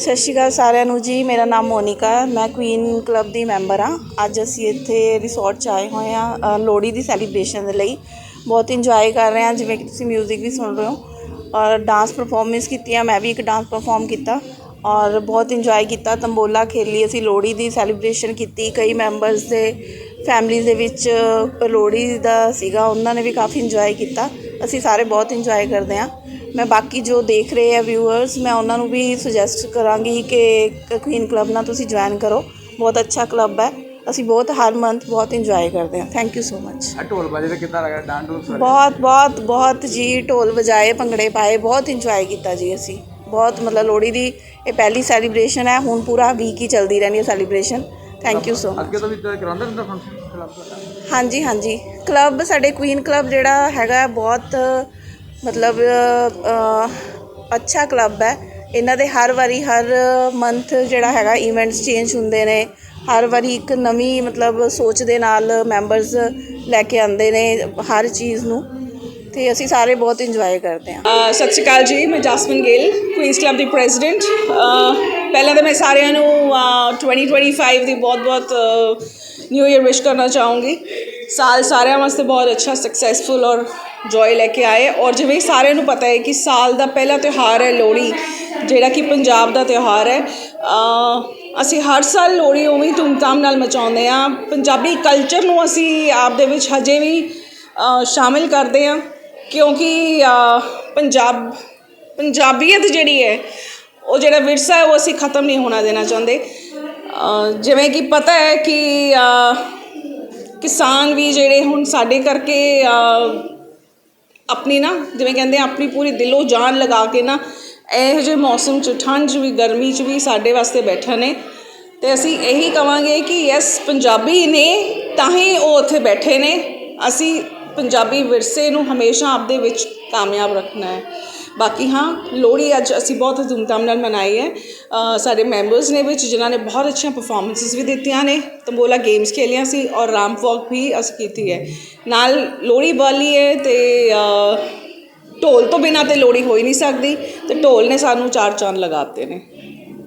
ਸਤਿ ਸ਼੍ਰੀ ਅਕਾਲ ਸਾਰਿਆਂ ਨੂੰ ਜੀ, ਮੇਰਾ ਨਾਮ ਮੋਨਿਕਾ ਹੈ। ਮੈਂ ਕੁਈਨ ਕਲੱਬ ਦੀ ਮੈਂਬਰ ਹਾਂ। ਅੱਜ ਅਸੀਂ ਇੱਥੇ ਰਿਸੋਰਟ 'ਚ ਆਏ ਹੋਏ ਹਾਂ ਲੋਹੜੀ ਦੀ ਸੈਲੀਬ੍ਰੇਸ਼ਨ ਦੇ ਲਈ। ਬਹੁਤ ਇੰਜੋਏ ਕਰ ਰਹੇ ਹਾਂ, ਜਿਵੇਂ ਕਿ ਤੁਸੀਂ 뮤직 ਵੀ ਸੁਣ ਰਹੇ ਹੋ। ਔਰ ਡਾਂਸ ਪਰਫਾਰਮੈਂਸ ਕੀਤੀਆਂ, ਮੈਂ ਵੀ ਇੱਕ ਡਾਂਸ ਪਰਫਾਰਮ ਕੀਤਾ। ਔਰ ਬਹੁਤ ਇੰਜੋਏ ਕੀਤਾ, ਤੰਬੋਲਾ ਖੇਲੀ ਅਸੀਂ, ਲੋਹੜੀ ਦੀ ਸੈਲੀਬ੍ਰੇਸ਼ਨ ਕੀਤੀ। ਕਈ ਮੈਂਬਰਸ ਦੇ ਫੈਮਿਲੀ ਦੇ ਵਿੱਚ ਲੋਹੜੀ ਦਾ ਸੀਗਾ, ਉਹਨਾਂ ਨੇ ਵੀ ਕਾਫੀ ਇੰਜੋਏ ਕੀਤਾ। ਅਸੀਂ ਸਾਰੇ ਬਹੁਤ ਇੰਜੋਏ ਕਰਦੇ ਹਾਂ। ਮੈਂ ਬਾਕੀ ਜੋ ਦੇਖ ਰਹੇ ਆ ਵਿਊਅਰਸ ਮੈਂ ਉਹਨਾਂ ਨੂੰ ਵੀ ਸੁਜੈਸਟ ਕਰਾਂਗੀ ਕਿ ਕੁਈਨ ਕਲੱਬ ਨਾਲ ਤੁਸੀਂ ਜੁਆਇਨ ਕਰੋ। ਬਹੁਤ ਅੱਛਾ ਕਲੱਬ ਹੈ। ਅਸੀਂ ਬਹੁਤ ਹਰ ਮੰਥ ਬਹੁਤ ਇੰਜੋਏ ਕਰਦੇ ਹਾਂ। ਥੈਂਕ ਯੂ ਸੋ ਮਚ ਆ ਢੋਲ ਬਾਜੇ ਤੇ ਕਿੱਦਾਂ ਲੱਗਾ? ਡਾਂਡ? ਬਹੁਤ ਬਹੁਤ ਬਹੁਤ ਜੀ ਢੋਲ ਵਜਾਏ ਭੰਗੜੇ ਪਾਏ ਬਹੁਤ ਇੰਜੋਏ ਕੀਤਾ ਜੀ ਅਸੀਂ। ਬਹੁਤ ਮਤਲਬ ਲੋਹੜੀ ਦੀ ਇਹ ਪਹਿਲੀ ਸੈਲੀਬ੍ਰੇਸ਼ਨ ਹੈ। ਹੁਣ ਪੂਰਾ ਵੀਕ ਹੀ ਚੱਲਦੀ ਰਹਿਣੀ ਹੈ celebration thank you so much ਅੱਗੇ ਤੋਂ ਵੀ ਤਾਂ ਕਰਾਉਂਦਾ ਰਹਿੰਦਾ ਫੰਕਸ਼ਨ ਕਲੱਬ ਦਾ ਹਾਂਜੀ ਹਾਂਜੀ। ਕਲੱਬ ਸਾਡੇ ਕੁਈਨ ਕਲੱਬ ਜਿਹੜਾ ਹੈਗਾ ਬਹੁਤ ਮਤਲਬ ਅੱਛਾ ਕਲੱਬ ਹੈ। ਇਹਨਾਂ ਦੇ ਹਰ ਵਾਰੀ ਹਰ ਮੰਥ ਜਿਹੜਾ ਹੈਗਾ ਇਵੈਂਟਸ ਚੇਂਜ ਹੁੰਦੇ ਨੇ। ਹਰ ਵਾਰੀ ਇੱਕ ਨਵੀਂ ਮਤਲਬ ਸੋਚ ਦੇ ਨਾਲ ਮੈਂਬਰਸ ਲੈ ਕੇ ਆਉਂਦੇ ਨੇ ਹਰ ਚੀਜ਼ ਨੂੰ। ਤੇ ਅਸੀਂ ਸਾਰੇ ਬਹੁਤ ਇੰਜੋਏ ਕਰਦੇ ਹਾਂ। ਸਤਿ ਸ਼੍ਰੀ ਅਕਾਲ ਜੀ ਮੈਂ ਜਸਮਨ ਗਿੱਲ ਕੁਈਨਸ ਕਲੱਬ ਦੀ ਪ੍ਰੈਜ਼ੀਡੈਂਟ ਪਹਿਲਾਂ ਤਾਂ ਮੈਂ ਸਾਰਿਆਂ ਨੂੰ ਅ, 2025 ਦੀ ਬਹੁਤ-ਬਹੁਤ ਨਿਊ ਇਅਰ ਵਿਸ਼ ਕਰਨਾ ਚਾਹੂੰਗੀ। ਸਾਲ ਸਾਰਿਆਂ ਵਾਸਤੇ ਬਹੁਤ ਅੱਛਾ ਸਕਸੈਸਫੁਲ ਔਰ ਜੋਏ ਲੈ ਕੇ ਆਏ। ਔਰ ਜਿਵੇਂ ਸਾਰਿਆਂ ਨੂੰ ਪਤਾ ਹੈ ਕਿ ਸਾਲ ਦਾ ਪਹਿਲਾ ਤਿਉਹਾਰ ਹੈ ਲੋਹੜੀ, ਜਿਹੜਾ ਕਿ ਪੰਜਾਬ ਦਾ ਤਿਉਹਾਰ ਹੈ। ਅਸੀਂ ਹਰ ਸਾਲ ਲੋਹੜੀ ਉਵੇਂ ਧੂਮਧਾਮ ਨਾਲ ਮਚਾਉਂਦੇ ਆ ਪੰਜਾਬੀ ਕਲਚਰ ਨੂੰ ਅਸੀਂ ਆਪ ਦੇ ਵਿੱਚ ਹਜੇ ਵੀ ਸ਼ਾਮਿਲ ਕਰਦੇ ਆ ਕਿਉਂਕਿ ਪੰਜਾਬ, ਪੰਜਾਬੀਅਤ ਜਿਹੜੀ ਹੈ, ਉਹ ਜਿਹੜਾ ਵਿਰਸਾ ਹੈ, ਉਹ ਅਸੀਂ ਖਤਮ ਨਹੀਂ ਹੋਣਾ ਦੇਣਾ ਚਾਹੁੰਦੇ। ਜਿਵੇਂ ਕਿ ਪਤਾ ਹੈ ਕਿ ਕਿਸਾਨ ਵੀ ਜਿਹੜੇ ਹੁਣ ਸਾਡੇ ਕਰਕੇ ਆਪਣੀ ਨਾ, ਜਿਵੇਂ ਕਹਿੰਦੇ ਆਪਣੀ ਪੂਰੀ ਦਿਲੋਂ ਜਾਨ ਲਗਾ ਕੇ ਨਾ, ਇਹੋ ਜਿਹੇ ਮੌਸਮ 'ਚ, ਠੰਡ 'ਚ ਵੀ, ਗਰਮੀ 'ਚ ਵੀ ਸਾਡੇ ਵਾਸਤੇ ਬੈਠੇ ਨੇ। ਤੇ ਅਸੀਂ ਇਹੀ ਕਵਾਂਗੇ ਕਿ ਯੈਸ ਪੰਜਾਬੀ ਨੇ ਤਾਂ ਹੀ ਉਹ ਉੱਥੇ ਬੈਠੇ ਨੇ। ਅਸੀਂ ਪੰਜਾਬੀ ਵਿਰਸੇ ਨੂੰ ਹਮੇਸ਼ਾ ਆਪਦੇ ਵਿੱਚ ਕਾਮਯਾਬ ਰੱਖਣਾ ਹੈ। ਬਾਕੀ ਹਾਂ ਲੋਹੜੀ ਅੱਜ ਅਸੀਂ ਬਹੁਤ ਧੂਮਧਾਮ ਨਾਲ ਮਨਾਈ ਹੈ। ਸਾਡੇ ਮੈਂਬਰਸ ਨੇ ਵਿੱਚ ਜਿਨ੍ਹਾਂ ਨੇ ਬਹੁਤ ਅੱਛੀਆਂ ਪਰਫਾਰਮੈਂਸਿਸ ਵੀ ਦਿੱਤੀਆਂ ਨੇ ਤੰਬੋਲਾ ਗੇਮਸ ਖੇਲੀਆਂ ਸੀ ਔਰ ਰਾਮ ਵਾਕ ਵੀ ਅਸੀਂ ਕੀਤੀ ਹੈ। ਨਾਲ ਲੋਹੜੀ ਬਾਲੀ ਹੈ ਤੇ ਢੋਲ ਤੋਂ ਬਿਨਾਂ ਤੇ ਲੋਹੜੀ ਹੋ ਹੀ ਨਹੀਂ ਸਕਦੀ ਤੇ ਢੋਲ ਨੇ ਸਾਨੂੰ ਚਾਰ ਚੰਨ ਲਗਾਤੇ ਨੇ।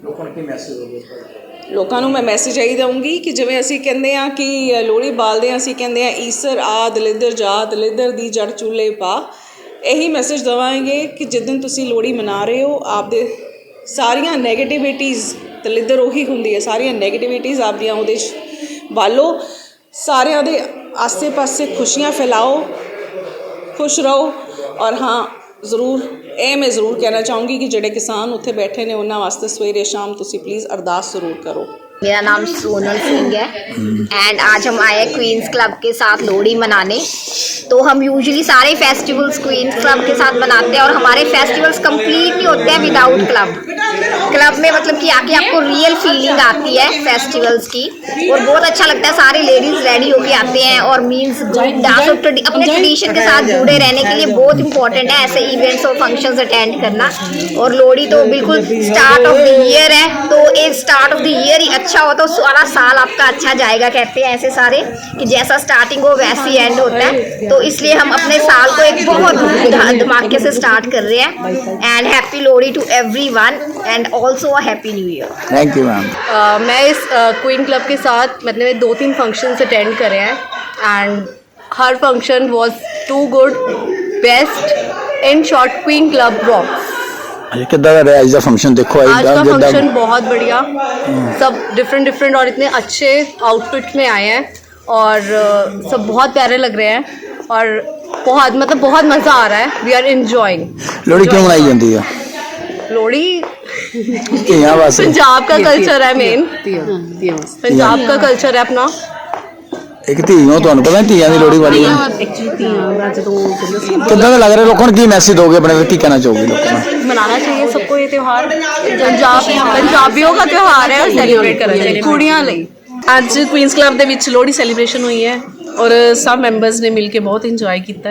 ਲੋਕਾਂ ਨੂੰ ਕੀ ਮੈਸੇਜ ਹੋਵੇ ਲੋਕਾਂ ਨੂੰ ਮੈਂ ਮੈਸੇਜ ਇਹੀ ਦਊਂਗੀ ਕਿ ਜਿਵੇਂ ਅਸੀਂ ਕਹਿੰਦੇ ਆ ਕਿ ਲੋਹੜੀ ਬਾਲਦੇ ਆ ਅਸੀਂ ਕਹਿੰਦੇ ਆ ਈਸਰ ਆ ਦਲਿੱਦਰ ਜਾ ਦਲਿੱਦਰ ਦੀ ਜੜ ਚੁੱਲ੍ਹੇ ਪਾ। ਇਹੀ ਮੈਸੇਜ ਦਵਾਂਗੇ ਕਿ ਜਿੱਦਨ ਤੁਸੀਂ ਲੋਹੜੀ ਮਨਾ ਰਹੇ ਹੋ, ਆਪਦੇ ਸਾਰੀਆਂ 네ਗੇਟਿਵਿਟੀਜ਼ ਦਲਿੱਦਰ ਉਹੀ ਹੁੰਦੀ ਹੈ, ਸਾਰੀਆਂ 네ਗੇਟਿਵਿਟੀਜ਼ ਆਪਦੀਆਂ ਉਹਦੇ 'ਚ ਬਾਲੋ, ਸਾਰਿਆਂ ਦੇ ਆਸੇ-ਪਾਸੇ ਖੁਸ਼ੀਆਂ ਫੈਲਾਓ, ਖੁਸ਼ ਰਹੋ ਔਰ ਹਾਂ, ਜ਼ਰੂਰ, ਇਹ ਮੈਂ ਜ਼ਰੂਰ ਕਹਿਣਾ ਚਾਹੂੰਗੀ ਕਿ ਜਿਹੜੇ ਕਿਸਾਨ ਉੱਥੇ ਬੈਠੇ ਨੇ, ਉਹਨਾਂ ਵਾਸਤੇ ਸਵੇਰੇ ਸ਼ਾਮ ਤੁਸੀਂ ਪਲੀਜ਼ ਅਰਦਾਸ ਜ਼ਰੂਰ ਕਰੋ। मेरा नाम सोनल सिंह है। एंड आज हम आए क्वींस क्लब के साथ लोहड़ी मनाने। तो हम यूजुअली सारे फेस्टिवल्स क्वींस क्लब के साथ मनाते हैं और हमारे फेस्टिवल्स कंप्लीट नहीं होते हैं विदाउट क्लब क्लब में मतलब कि आके आपको रियल फीलिंग आती है फेस्टिवल्स की। और बहुत अच्छा लगता है सारे लेडीज़ रेडी होके आते हैं और मीन्स डांस और अपने ट्रेडिशन के साथ जुड़े रहने के लिए बहुत इंपॉर्टेंट है ऐसे इवेंट्स और फ़ंक्शंस अटेंड करना। और लोहड़ी तो बिल्कुल स्टार्ट ऑफ़ द ईयर है तो एक स्टार्ट ऑफ़ द ईयर ही अच्छा हो तो सारा साल आपका अच्छा जाएगा कहते हैं ऐसे सारे कि जैसा स्टार्टिंग हो वैसे ही एंड होता है। तो इसलिए हम अपने साल को एक बहुत धमाके से स्टार्ट कर रहे हैं। And happy Lohri to everyone and also happy new year thank you ma'am मैं इस क्वीन uh, क्लब के साथ मतलब दो तीन फ़ंक्शंस अटेंड करे हैं and her function was too good best in short Queen Club rocks कितना रहा आज का फ़ंक्शन देखो आज का फ़ंक्शन बहुत बढ़िया। हम्म। सब डिफरेंट डिफरेंट और इतने अच्छे आउटफिट में आए हैं और uh, सब बहुत प्यारे लग रहे हैं और बहुत मतलब बहुत मज़ा आ रहा है। वी आर इन्जॉइंग लोहड़ी क्यों मनाई जाती है? लोहड़ी ਧੀਆਂ ਵਾਸਤੇ पंजाब का कल्चर है मेन पंजाब का कल्चर है अपना ਇੱਕ ਧੀ ਹੋ ਤੁਹਾਨੂੰ ਪਤਾ ਧੀਆਂ ਦੀ ਲੋਹੜੀ ਵਾਲੀ ਹੈ ਕਿੱਦਾਂ ਦਾ ਲੱਗ ਰਿਹਾ ਲੋਕਾਂ ਨੂੰ ਕੀ ਮੈਸੇਜ ਦੋਗੇ ਆਪਣੇ ਤੇ ਕੀ ਕਹਿਣਾ ਚਾਹੋਗੇ ਲੋਕਾਂ ਨੂੰ मनाना चाहिए सबको ये त्योहार पंजाब पंजाबियों का त्योहार है और सेलिब्रेट करना चाहिए कुड़ियां ਲਈ ਅੱਜ ਕੁਈਨਸ ਕਲੱਬ ਦੇ ਵਿੱਚ ਲੋਹੜੀ ਸੈਲੀਬ੍ਰੇਸ਼ਨ ਹੋਈ ਹੈ ਔਰ ਸਭ ਮੈਂਬਰਸ ਨੇ ਮਿਲ ਕੇ ਬਹੁਤ ਇੰਜੋਏ ਕੀਤਾ।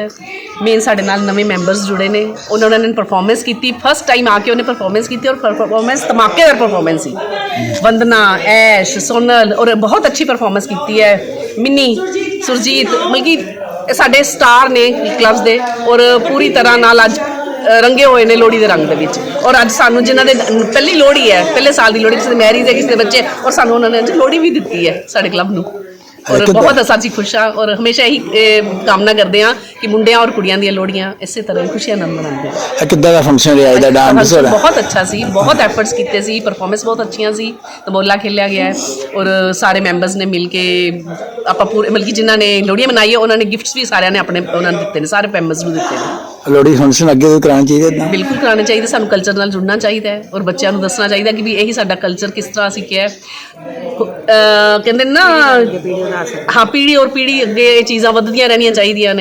ਮੇਨ ਸਾਡੇ ਨਾਲ ਨਵੇਂ ਮੈਂਬਰਸ ਜੁੜੇ ਨੇ। ਉਹਨਾਂ ਉਹਨਾਂ ਨੇ ਪਰਫਾਰਮੈਂਸ ਕੀਤੀ। ਫਸਟ ਟਾਈਮ ਆ ਕੇ ਉਹਨੇ ਪਰਫਾਰਮੈਂਸ ਕੀਤੀ ਔਰ ਪਰਫਾਰਮੈਂਸ ਧਮਾਕੇਦਾਰ ਪਰਫਾਰਮੈਂਸ ਸੀ। ਵੰਦਨਾ, ਐਸ਼, ਸੋਨਲ ਔਰ ਬਹੁਤ ਅੱਛੀ ਪਰਫਾਰਮੈਂਸ ਕੀਤੀ ਹੈ। ਮਿੰਨੀ, ਸੁਰਜੀਤ, ਮਤਲਬ ਕਿ ਇਹ ਸਾਡੇ ਸਟਾਰ ਨੇ ਕਲੱਬਸ ਦੇ ਔਰ ਪੂਰੀ ਤਰ੍ਹਾਂ ਨਾਲ ਅੱਜ ਰੰਗੇ ਹੋਏ ਨੇ ਲੋਹੜੀ ਦੇ ਰੰਗ ਦੇ ਵਿੱਚ। ਔਰ ਅੱਜ ਸਾਨੂੰ ਜਿਨ੍ਹਾਂ ਦੇ ਪਹਿਲੀ ਲੋਹੜੀ ਹੈ, ਪਹਿਲੇ ਸਾਲ ਦੀ ਲੋਹੜੀ ਕਿਸੇ ਦੇ ਮੈਰਿਜ ਹੈ, ਕਿਸੇ ਦੇ ਬੱਚੇ, ਔਰ ਸਾਨੂੰ ਉਹਨਾਂ ਨੇ ਅੱਜ ਲੋਹੜੀ ਵੀ ਦਿੱਤੀ ਹੈ ਸਾਡੇ ਕਲੱਬ ਨੂੰ। ਔਰ? ਬਹੁਤ ਅਸਾਂ ਖੁਸ਼ ਹਾਂ ਔਰ ਹਮੇਸ਼ਾ ਇਹੀ ਕਾਮਨਾ ਕਰਦੇ ਹਾਂ ਕਿ ਮੁੰਡਿਆਂ ਔਰ ਕੁੜੀਆਂ ਦੀਆਂ ਲੋਹੜੀਆਂ ਇਸੇ ਤਰ੍ਹਾਂ ਹੀ ਖੁਸ਼ੀਆਂ ਨਾਲ ਮਨਾਉਂਦੇ ਹਾਂ। ਇਹ ਕਿੱਦਾਂ ਦਾ ਫੰਕਸ਼ਨ ਰਿਹਾ ਇਹਦਾ ਡਾਂਸ ਹੋਇਆ ਬਹੁਤ ਅੱਛਾ ਸੀ ਬਹੁਤ ਐਫਰਟਸ ਕੀਤੇ ਸੀ ਪਰਫਾਰਮੈਂਸ ਬਹੁਤ ਅੱਛੀਆਂ ਸੀ ਤਬੋਲਾ ਖੇਲਿਆ ਗਿਆ ਹੈ ਔਰ ਸਾਰੇ ਮੈਂਬਰਸ ਨੇ ਮਿਲ ਕੇ ਆਪਾਂ ਪੂਰੇ ਮਤਲਬ ਕਿ ਜਿਨ੍ਹਾਂ ਨੇ ਲੋਹੜੀਆਂ ਮਨਾਈ ਹੈ ਉਹਨਾਂ ਨੇ ਗਿਫਟਸ ਵੀ ਸਾਰਿਆਂ ਨੇ ਆਪਣੇ ਉਹਨਾਂ ਨੂੰ ਦਿੱਤੇ ਨੇ ਸਾਰੇ ਮੈਂਬਰਸ ਨੂੰ ਦਿੱਤੇ ਨੇ। ਲੋਹੜੀ ਫੰਕਸ਼ਨ ਅੱਗੇ ਤੋਂ ਕਰਾਉਣਾ ਚਾਹੀਦਾ ਇਦਾਂ? ਬਿਲਕੁਲ ਕਰਾਉਣਾ ਚਾਹੀਦਾ ਸਾਨੂੰ ਕਲਚਰ ਨਾਲ ਜੁੜਨਾ ਚਾਹੀਦਾ ਹੈ ਔਰ ਬੱਚਿਆਂ ਨੂੰ ਦੱਸਣਾ ਚਾਹੀਦਾ ਕਿ ਵੀ ਇਹੀ ਸਾਡਾ ਕਲਚਰ ਕਿਸ ਤਰ੍ਹਾਂ ਅਸੀਂ ਕਿਹਾ ਕਹਿੰਦੇ ਨੇ ਨਾ ਹਾਂ ਪੀੜੀ ਔਰ ਪੀੜੀ ਅੱਗੇ ਇਹ ਚੀਜ਼ਾਂ ਵੱਧਦੀਆਂ ਰਹਿਣੀਆਂ ਚਾਹੀਦੀਆਂ ਨੇ।